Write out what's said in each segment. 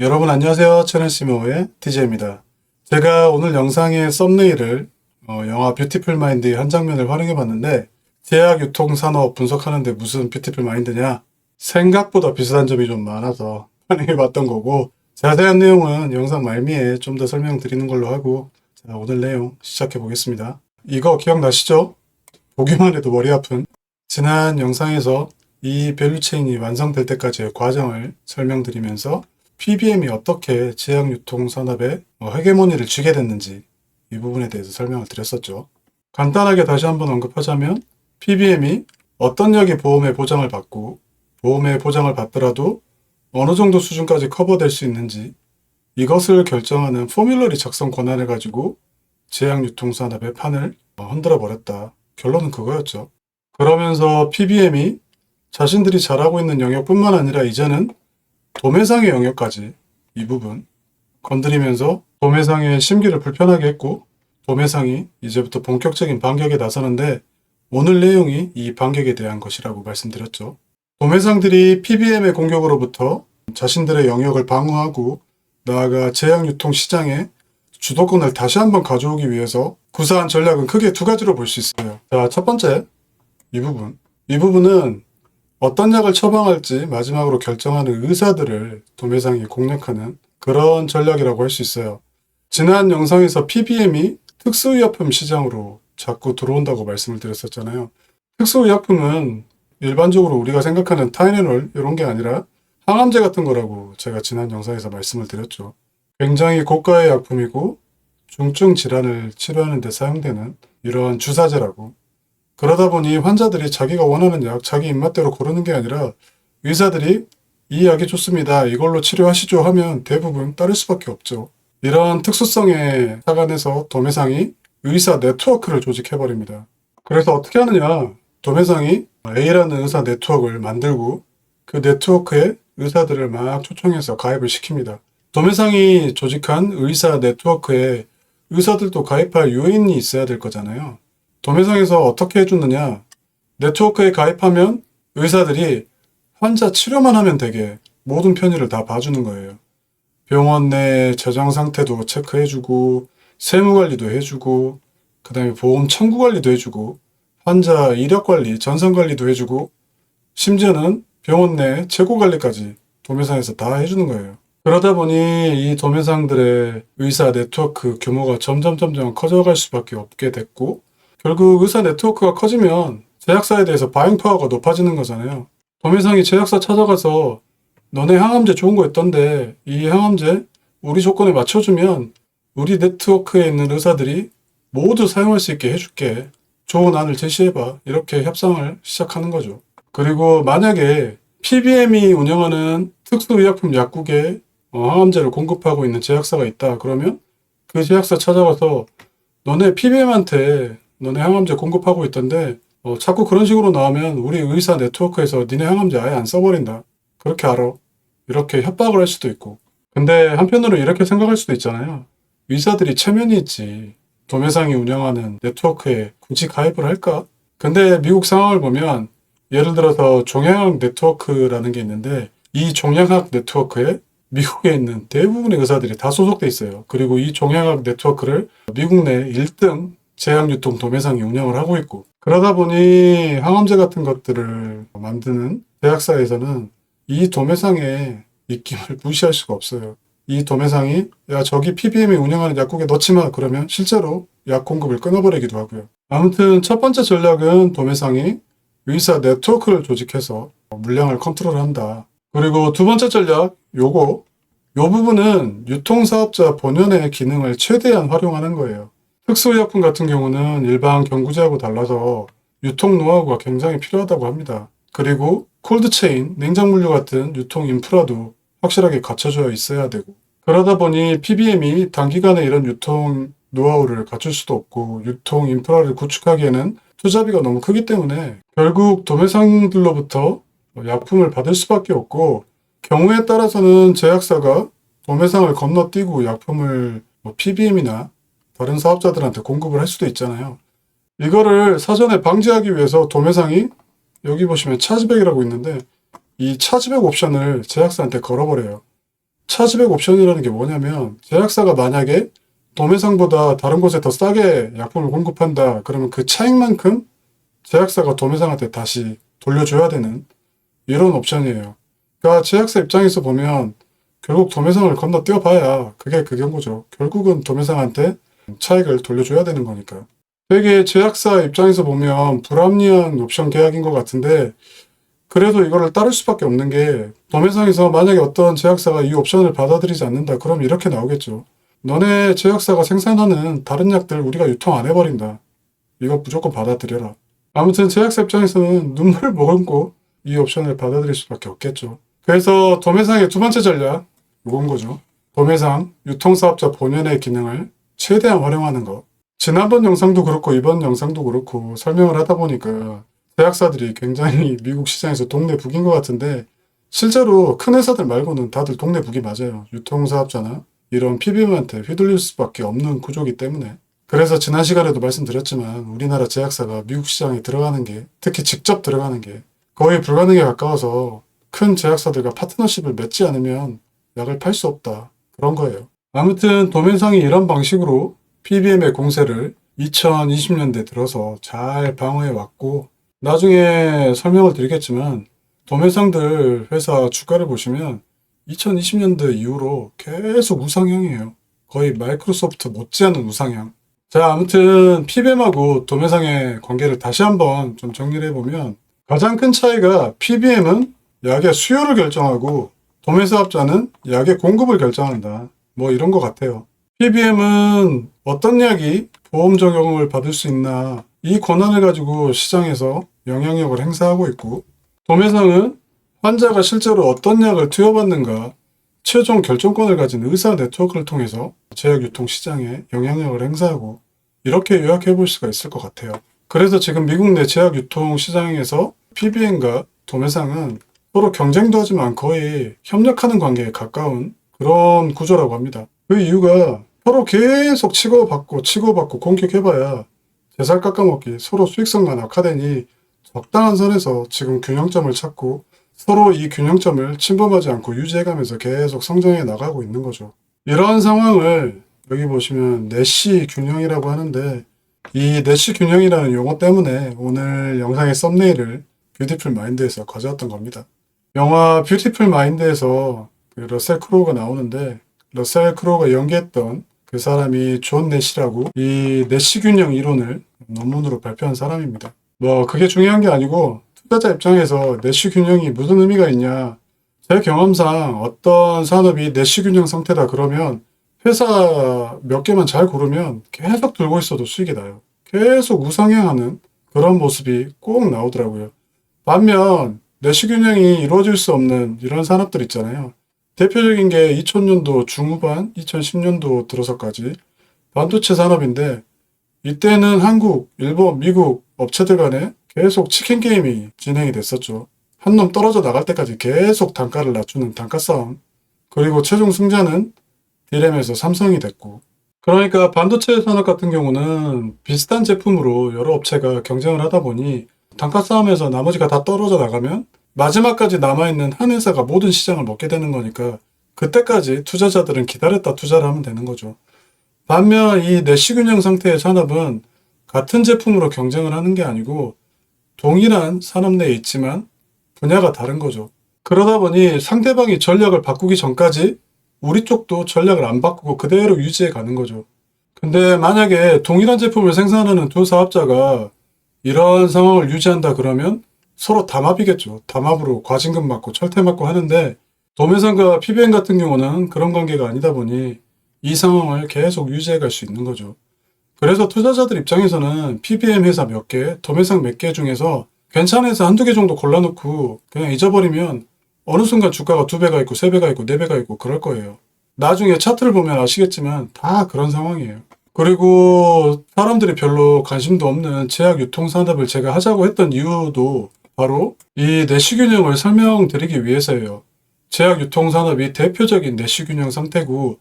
여러분 안녕하세요. 채널 시모의 DJ입니다. 제가 오늘 영상의 썸네일을 어, 영화 뷰티풀 마인드의 한 장면을 활용해 봤는데 제약 유통 산업 분석하는데 무슨 뷰티풀 마인드냐? 생각보다 비슷한 점이 좀 많아서 활용해 봤던 거고 자세한 내용은 영상 말미에 좀 더 설명드리는 걸로 하고 자, 오늘 내용 시작해 보겠습니다. 이거 기억나시죠? 보기만 해도 머리 아픈 지난 영상에서 이 밸류체인이 완성될 때까지의 과정을 설명드리면서 PBM이 어떻게 제약 유통 산업에 어, 헤게모니를 쥐게 됐는지 이 부분에 대해서 설명을 드렸었죠. 간단하게 다시 한번 언급하자면 PBM이 어떤 약이 보험의 보장을 받고 보험의 보장을 받더라도 어느 정도 수준까지 커버될 수 있는지 이것을 결정하는 포뮬러리 작성 권한을 가지고 제약 유통 산업의 판을 어, 흔들어 버렸다. 결론은 그거였죠. 그러면서 PBM이 자신들이 잘하고 있는 영역뿐만 아니라 이제는 도매상의 영역까지 이 부분 건드리면서 도매상의 심기를 불편하게 했고 도매상이 이제부터 본격적인 반격에 나서는데 오늘 내용이 이 반격에 대한 것이라고 말씀드렸죠. 도매상들이 PBM의 공격으로부터 자신들의 영역을 방어하고 나아가 제약 유통 시장에 주도권을 다시 한번 가져오기 위해서 구사한 전략은 크게 두 가지로 볼 수 있어요. 자, 첫 번째, 이 부분. 이 부분은 어떤 약을 처방할지 마지막으로 결정하는 의사들을 도매상이 공략하는 그런 전략이라고 할 수 있어요. 지난 영상에서 PBM이 특수의약품 시장으로 자꾸 들어온다고 말씀을 드렸었잖아요. 특수의약품은 일반적으로 우리가 생각하는 타이레놀 이런 게 아니라 항암제 같은 거라고 제가 지난 영상에서 말씀을 드렸죠. 굉장히 고가의 약품이고 중증 질환을 치료하는 데 사용되는 이런 주사제라고 그러다 보니 환자들이 자기가 원하는 약, 자기 입맛대로 고르는 게 아니라 의사들이 이 약이 좋습니다. 이걸로 치료하시죠 하면 대부분 따를 수밖에 없죠. 이런 특수성에 착안해서 도매상이 의사 네트워크를 조직해버립니다. 그래서 어떻게 하느냐? 도매상이 A라는 의사 네트워크를 만들고 그 네트워크에 의사들을 막 초청해서 가입을 시킵니다. 도매상이 조직한 의사 네트워크에 의사들도 가입할 요인이 있어야 될 거잖아요. 도매상에서 어떻게 해주느냐? 네트워크에 가입하면 의사들이 환자 치료만 하면 되게 모든 편의를 다 봐주는 거예요. 병원 내 재정 상태도 체크해주고, 세무 관리도 해주고, 그 다음에 보험 청구 관리도 해주고, 환자 이력 관리, 전선 관리도 해주고, 심지어는 병원 내 재고 관리까지 도매상에서 다 해주는 거예요. 그러다 보니 이 도매상들의 의사 네트워크 규모가 점점 점점 커져갈 수밖에 없게 됐고, 결국 의사 네트워크가 커지면 제약사에 대해서 바잉 파워가 높아지는 거잖아요. 도매상이 제약사 찾아가서 너네 항암제 좋은 거 있던데 이 항암제 우리 조건에 맞춰주면 우리 네트워크에 있는 의사들이 모두 사용할 수 있게 해줄게. 좋은 안을 제시해봐. 이렇게 협상을 시작하는 거죠. 그리고 만약에 PBM이 운영하는 특수의약품 약국에 어, 항암제를 공급하고 있는 제약사가 있다. 그러면 그 제약사 찾아가서 너네 PBM한테 너네 항암제 공급하고 있던데 어, 자꾸 그런 식으로 나오면 우리 의사 네트워크에서 니네 항암제 아예 안 써버린다. 그렇게 알아. 이렇게 협박을 할 수도 있고. 근데 한편으로 이렇게 생각할 수도 있잖아요. 의사들이 체면이 있지. 도매상이 운영하는 네트워크에 굳이 가입을 할까? 근데 미국 상황을 보면 예를 들어서 종양학 네트워크라는 게 있는데 이 종양학 네트워크에 미국에 있는 대부분의 의사들이 다 소속돼 있어요. 그리고 이 종양학 네트워크를 미국 내 1등 제약유통 도매상이 운영을 하고 있고 그러다 보니 항암제 같은 것들을 만드는 제약사에서는 이 도매상의 입김을 무시할 수가 없어요. 이 도매상이 야 저기 PBM이 운영하는 약국에 넣지 마 그러면 실제로 약 공급을 끊어버리기도 하고요. 아무튼 첫 번째 전략은 도매상이 의사 네트워크를 조직해서 물량을 컨트롤한다. 그리고 두 번째 전략 요거 요 부분은 유통사업자 본연의 기능을 최대한 활용하는 거예요. 특수의약품 같은 경우는 일반 경구제하고 달라서 유통 노하우가 굉장히 필요하다고 합니다. 그리고 콜드체인, 냉장물류 같은 유통 인프라도 확실하게 갖춰져 있어야 되고 그러다 보니 PBM이 단기간에 이런 유통 노하우를 갖출 수도 없고 유통 인프라를 구축하기에는 투자비가 너무 크기 때문에 결국 도매상들로부터 약품을 받을 수밖에 없고 경우에 따라서는 제약사가 도매상을 건너뛰고 약품을 뭐 PBM이나 다른 사업자들한테 공급을 할 수도 있잖아요. 이거를 사전에 방지하기 위해서 도매상이 여기 보시면 차지백이라고 있는데 이 차지백 옵션을 제약사한테 걸어버려요. 차지백 옵션이라는 게 뭐냐면 제약사가 만약에 도매상보다 다른 곳에 더 싸게 약품을 공급한다. 그러면 그 차익만큼 제약사가 도매상한테 다시 돌려줘야 되는 이런 옵션이에요. 그러니까 제약사 입장에서 보면 결국 도매상을 건너뛰어 봐야 그게 그 경우죠. 결국은 도매상한테 차익을 돌려줘야 되는 거니까. 되게 제약사 입장에서 보면 불합리한 옵션 계약인 것 같은데 그래도 이거를 따를 수밖에 없는 게 도매상에서 만약에 어떤 제약사가 이 옵션을 받아들이지 않는다 그럼 이렇게 나오겠죠. 너네 제약사가 생산하는 다른 약들 우리가 유통 안 해버린다. 이거 무조건 받아들여라. 아무튼 제약사 입장에서는 눈물을 머금고 이 옵션을 받아들일 수밖에 없겠죠. 그래서 도매상의 두 번째 전략 이건 거죠. 도매상 유통사업자 본연의 기능을 최대한 활용하는 것. 지난번 영상도 그렇고 이번 영상도 그렇고 설명을 하다 보니까 제약사들이 굉장히 미국 시장에서 동네 북인 것 같은데 실제로 큰 회사들 말고는 다들 동네 북이 맞아요. 유통사업자나 이런 PBM한테 휘둘릴 수밖에 없는 구조기 때문에 그래서 지난 시간에도 말씀드렸지만 우리나라 제약사가 미국 시장에 들어가는 게 특히 직접 들어가는 게 거의 불가능에 가까워서 큰 제약사들과 파트너십을 맺지 않으면 약을 팔 수 없다. 그런 거예요. 아무튼 도면상이 이런 방식으로 PBM의 공세를 2020년대 들어서 잘 방어해 왔고 나중에 설명을 드리겠지만 도매상들 회사 주가를 보시면 2020년대 이후로 계속 우상향이에요. 거의 마이크로소프트 못지않은 우상향. 자, 아무튼 PBM하고 도매상의 관계를 다시 한번 좀 정리를 해보면 가장 큰 차이가 PBM은 약의 수요를 결정하고 도매사업자는 약의 공급을 결정한다. 뭐 이런 것 같아요. PBM은 어떤 약이 보험 적용을 받을 수 있나 이 권한을 가지고 시장에서 영향력을 행사하고 있고 도매상은 환자가 실제로 어떤 약을 투여받는가 최종 결정권을 가진 의사 네트워크를 통해서 제약 유통 시장에 영향력을 행사하고 이렇게 요약해 볼 수가 있을 것 같아요. 그래서 지금 미국 내 제약 유통 시장에서 PBM과 도매상은 서로 경쟁도 하지만 거의 협력하는 관계에 가까운 그런 구조라고 합니다. 그 이유가 서로 계속 치고받고 치고받고 공격해봐야 제살 깎아먹기 서로 수익성만 악화되니 적당한 선에서 지금 균형점을 찾고 서로 이 균형점을 침범하지 않고 유지해가면서 계속 성장해 나가고 있는 거죠. 이러한 상황을 여기 보시면 내시 균형이라고 하는데 이 내시 균형이라는 용어 때문에 오늘 영상의 썸네일을 뷰티풀 마인드에서 가져왔던 겁니다. 영화 뷰티풀 마인드에서 그 러셀 크로우가 나오는데 러셀 크로우가 연기했던 그 사람이 존 내시라고 이 내시 균형 이론을 논문으로 발표한 사람입니다. 뭐 그게 중요한 게 아니고 투자자 입장에서 내시 균형이 무슨 의미가 있냐 제 경험상 어떤 산업이 내시 균형 상태다 그러면 회사 몇 개만 잘 고르면 계속 들고 있어도 수익이 나요. 계속 우상향하는 그런 모습이 꼭 나오더라고요. 반면 내시 균형이 이루어질 수 없는 이런 산업들 있잖아요. 대표적인 게 2000년도 중후반, 2010년도 들어서까지 반도체 산업인데 이때는 한국, 일본, 미국 업체들 간에 계속 치킨 게임이 진행이 됐었죠. 한 놈 떨어져 나갈 때까지 계속 단가를 낮추는 단가 싸움. 그리고 최종 승자는 디램에서 삼성이 됐고. 그러니까 반도체 산업 같은 경우는 비슷한 제품으로 여러 업체가 경쟁을 하다 보니 단가 싸움에서 나머지가 다 떨어져 나가면 마지막까지 남아있는 한 회사가 모든 시장을 먹게 되는 거니까 그때까지 투자자들은 기다렸다 투자를 하면 되는 거죠. 반면 이 내시균형 상태의 산업은 같은 제품으로 경쟁을 하는 게 아니고 동일한 산업 내에 있지만 분야가 다른 거죠. 그러다 보니 상대방이 전략을 바꾸기 전까지 우리 쪽도 전략을 안 바꾸고 그대로 유지해 가는 거죠. 근데 만약에 동일한 제품을 생산하는 두 사업자가 이런 상황을 유지한다 그러면 서로 담합이겠죠. 담합으로 과징금 맞고 철퇴 맞고 하는데 도매상과 PBM 같은 경우는 그런 관계가 아니다 보니 이 상황을 계속 유지해 갈 수 있는 거죠. 그래서 투자자들 입장에서는 PBM 회사 몇 개, 도매상 몇 개 중에서 괜찮은 회사 한두 개 정도 골라놓고 그냥 잊어버리면 어느 순간 주가가 두 배가 있고 세 배가 있고 네 배가 있고 그럴 거예요. 나중에 차트를 보면 아시겠지만 다 그런 상황이에요. 그리고 사람들이 별로 관심도 없는 제약 유통 산업을 제가 하자고 했던 이유도 바로 이 내시균형을 설명드리기 위해서예요. 제약 유통 산업이 대표적인 내시균형 상태고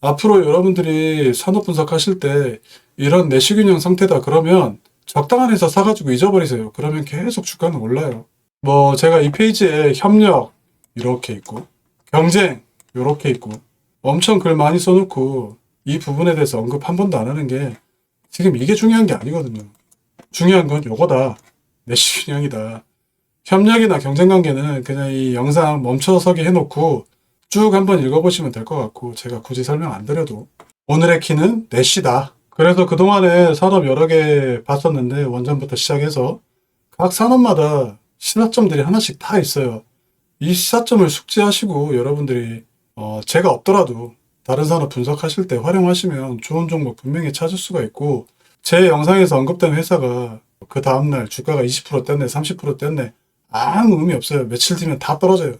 앞으로 여러분들이 산업 분석하실 때 이런 내시균형 상태다 그러면 적당한 회사 사가지고 잊어버리세요. 그러면 계속 주가는 올라요. 뭐 제가 이 페이지에 협력 이렇게 있고 경쟁 요렇게 있고 엄청 글 많이 써놓고 이 부분에 대해서 언급 한 번도 안 하는 게 지금 이게 중요한 게 아니거든요. 중요한 건 요거다. 내시 균형이다. 협력이나 경쟁 관계는 그냥 이 영상 멈춰서게 해놓고 쭉 한번 읽어보시면 될 것 같고 제가 굳이 설명 안 드려도 오늘의 키는 내시다. 그래서 그동안에 산업 여러 개 봤었는데 원전부터 시작해서 각 산업마다 시사점들이 하나씩 다 있어요. 이 시사점을 숙지하시고 여러분들이 어, 제가 없더라도 다른 산업 분석하실 때 활용하시면 좋은 종목 분명히 찾을 수가 있고 제 영상에서 언급된 회사가 그 다음날 주가가 20% 뗐네, 30% 뗐네 아무 의미 없어요. 며칠 뒤면 다 떨어져요.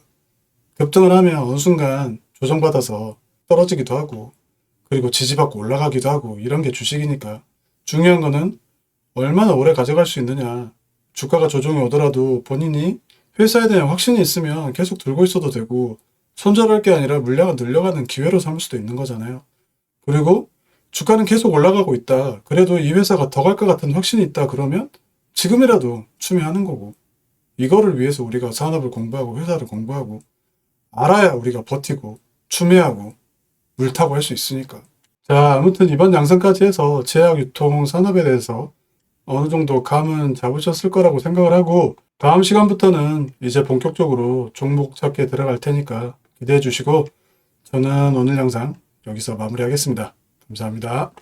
급등을 하면 어느 순간 조정받아서 떨어지기도 하고 그리고 지지받고 올라가기도 하고 이런 게 주식이니까 중요한 거는 얼마나 오래 가져갈 수 있느냐 주가가 조정이 오더라도 본인이 회사에 대한 확신이 있으면 계속 들고 있어도 되고 손절할 게 아니라 물량을 늘려가는 기회로 삼을 수도 있는 거잖아요. 그리고 주가는 계속 올라가고 있다. 그래도 이 회사가 더 갈 것 같은 확신이 있다. 그러면 지금이라도 추매하는 거고 이거를 위해서 우리가 산업을 공부하고 회사를 공부하고 알아야 우리가 버티고 추매하고 물타고 할 수 있으니까. 자, 아무튼 이번 양상까지 해서 제약 유통 산업에 대해서 어느 정도 감은 잡으셨을 거라고 생각을 하고 다음 시간부터는 이제 본격적으로 종목 찾기에 들어갈 테니까 기대해 주시고 저는 오늘 영상 여기서 마무리하겠습니다. 감사합니다.